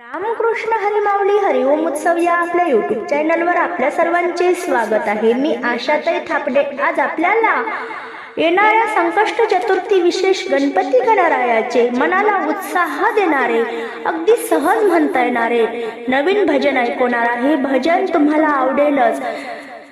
रामकृष्ण हरिमावली हरिओम उत्सव या आपल्या युट्यूब चॅनलवर आपल्या सर्वांचे स्वागत आहे. मी आशाताई थापडे. आज आपल्याला येणाऱ्या संकष्ट चतुर्थी विशेष गणपती गणरायाचे मनाला उत्साह देणारे अगदी सहज म्हणता येणारे नवीन भजन ऐकवणार हे भजन तुम्हाला आवडेलच.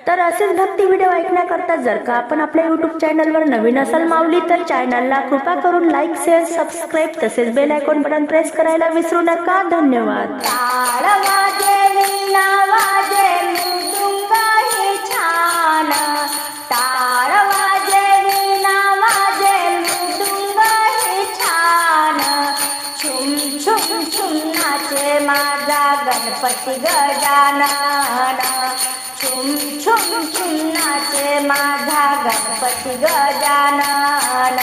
तर असेच भक्ती व्हिडिओ ऐकण्याकरता जर का आपण आपल्या युट्यूब चॅनलवर नवीन असाल मावली तर चॅनलला कृपा करून लाईक शेअर सबस्क्राईब तसेच बेल आयकॉन बटन प्रेस करायला विसरू नका. धन्यवाद. छुम छुम नाचे माझा गणपती गजानन. छुम छुम छुम नाचे माझा गणपती गजानन.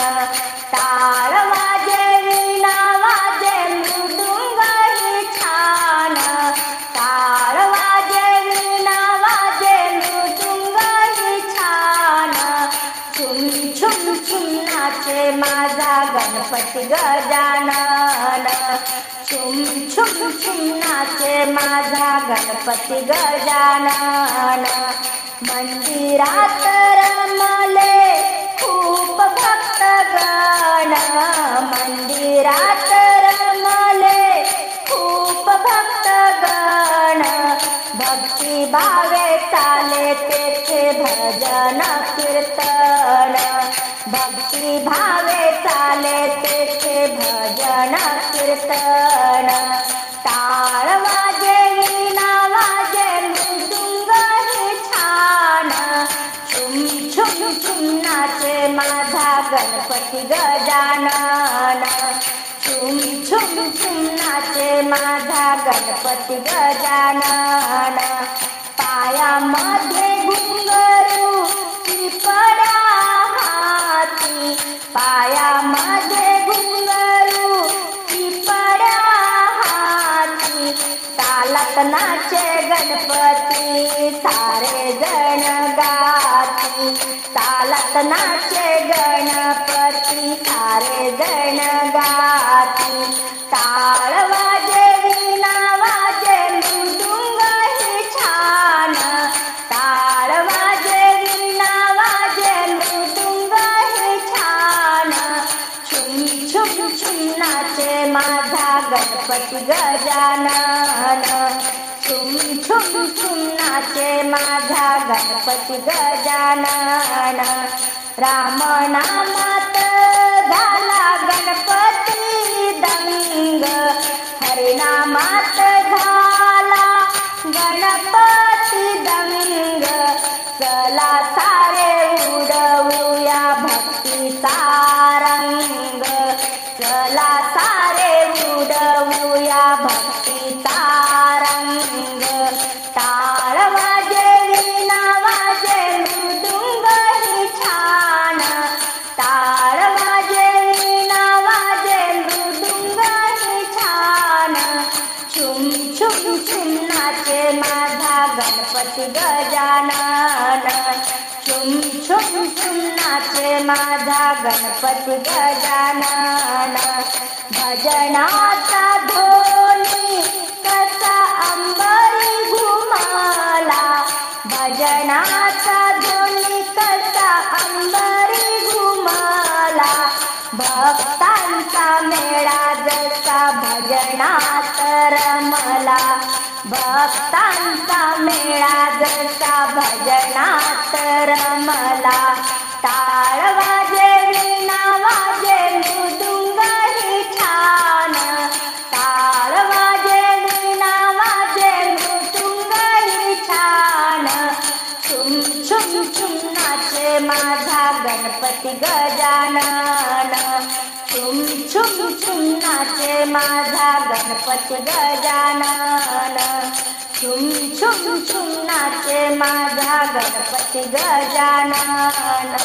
माझा गणपती गजानन. छुम छुम छुम नाचे माझा गणपती गजानन. मंदिरात रमले खूप भक्तगण. मंदिरात रमले खूप भक्तगण. भक्ती भावे चाले तेथे भजन कीर्तन. भक्ती भावे चाले तेथे भजन कीर्तन. टाळ वाजे ना वाजे मृदुंग छान. छुम छुम छुम नाचे माझा गणपती गजानन. छुम छुम छुम नाचे माझा गणपती गजानन. पायामध्ये नाचे गणपती सारे जण गाती. तालात नाचे गणपती सारे जण गाती. टाळ गणपती गजानन. छुम छुम छुम नाचे माझा गणपती गजानन. राम नामात झाला गणपती दंग हरिनामात झाला गणपती दंग चला सारे उडवूया भक्तीचा रंग. चला सारे आहे माझा गणपती गजानन. छुम छुम छुम नाचे माझा गणपती गजानन. भजनाचा धोनी भक्तांचा मेळा जसा भजनात रमला. भक्तांचा मेळा जसा भजनात रमला. टाळ वाजे माझा गणपती गजानन. छुम छुम छुम नाचे माझा गणपती गजानन. छुम छुम छुम नाचे माझा गणपती गजानन.